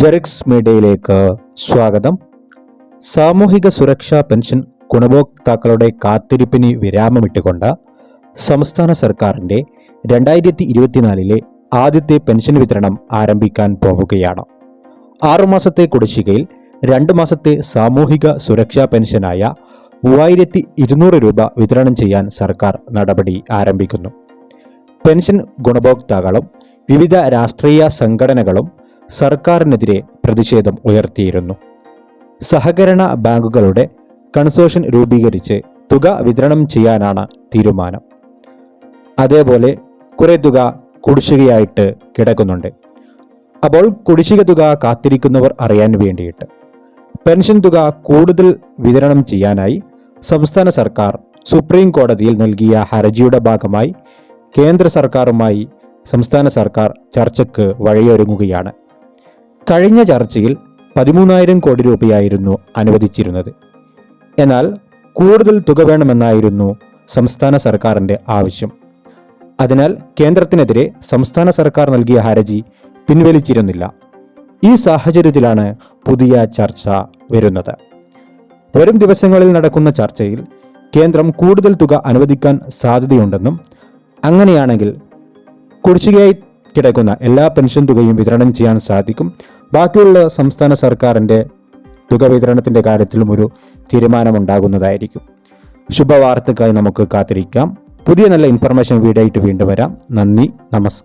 ജെറിക്സ് മീഡിയയിലേക്ക് സ്വാഗതം. സാമൂഹിക സുരക്ഷാ പെൻഷൻ ഗുണഭോക്താക്കളുടെ കാത്തിരിപ്പിന് വിരാമമിട്ടുകൊണ്ട് സംസ്ഥാന സർക്കാരിന്റെ രണ്ടായിരത്തി ഇരുപത്തിനാലിലെ ആദ്യത്തെ പെൻഷൻ വിതരണം ആരംഭിക്കാൻ പോവുകയാണ്. ആറുമാസത്തെ കുടിശ്ശികയിൽ രണ്ട് മാസത്തെ സാമൂഹിക സുരക്ഷാ പെൻഷനായ മൂവായിരത്തി ഇരുന്നൂറ് രൂപ വിതരണം ചെയ്യാൻ സർക്കാർ നടപടി ആരംഭിക്കുന്നു. പെൻഷൻ ഗുണഭോക്താക്കളും വിവിധ രാഷ്ട്രീയ സംഘടനകളും സർക്കാരിനെതിരെ പ്രതിഷേധം ഉയർത്തിയിരുന്നു. സഹകരണ ബാങ്കുകളുടെ കൺസോഷൻ രൂപീകരിച്ച് തുക വിതരണം ചെയ്യാനാണ് തീരുമാനം. അതേപോലെ കുറേ തുക കുടിശ്ശികയായിട്ട് കിടക്കുന്നുണ്ട്. അപ്പോൾ കുടിശ്ശിക തുക കാത്തിരിക്കുന്നവർ അറിയാൻ വേണ്ടിയിട്ട് പെൻഷൻ തുക കൂടുതൽ വിതരണം ചെയ്യാനായി സംസ്ഥാന സർക്കാർ സുപ്രീം കോടതിയിൽ നൽകിയ ഹർജിയുടെ ഭാഗമായി കേന്ദ്ര സർക്കാരുമായി സംസ്ഥാന സർക്കാർ ചർച്ചയ്ക്ക് വഴിയൊരുങ്ങുകയാണ്. കഴിഞ്ഞ ചർച്ചയിൽ പതിമൂന്നായിരം കോടി രൂപയായിരുന്നു അനുവദിച്ചിരുന്നത്. എന്നാൽ കൂടുതൽ തുക വേണമെന്നായിരുന്നു സംസ്ഥാന സർക്കാരിന്റെ ആവശ്യം. അതിനാൽ കേന്ദ്രത്തിനെതിരെ സംസ്ഥാന സർക്കാർ നൽകിയ ഹർജി പിൻവലിച്ചിരുന്നില്ല. ഈ സാഹചര്യത്തിലാണ് പുതിയ ചർച്ച വരുന്നത്. വരും ദിവസങ്ങളിൽ നടക്കുന്ന ചർച്ചയിൽ കേന്ദ്രം കൂടുതൽ തുക അനുവദിക്കാൻ സാധ്യതയുണ്ടെന്നും അങ്ങനെയാണെങ്കിൽ കുടിശ്ശികയായി കിടക്കുന്ന എല്ലാ പെൻഷൻ തുകയും വിതരണം ചെയ്യാൻ സാധിക്കും. ബാക്കിയുള്ള സംസ്ഥാന സർക്കാരിന്റെ തുക വിതരണത്തിന്റെ കാര്യത്തിലും ഒരു തീരുമാനമുണ്ടാകുന്നതായിരിക്കും. ശുഭവാർത്തക്കായി നമുക്ക് കാത്തിരിക്കാം. പുതിയ നല്ല ഇൻഫർമേഷൻ വീഡിയോ ആയിട്ട് വീണ്ടും വരാം. നന്ദി നമസ്കാരം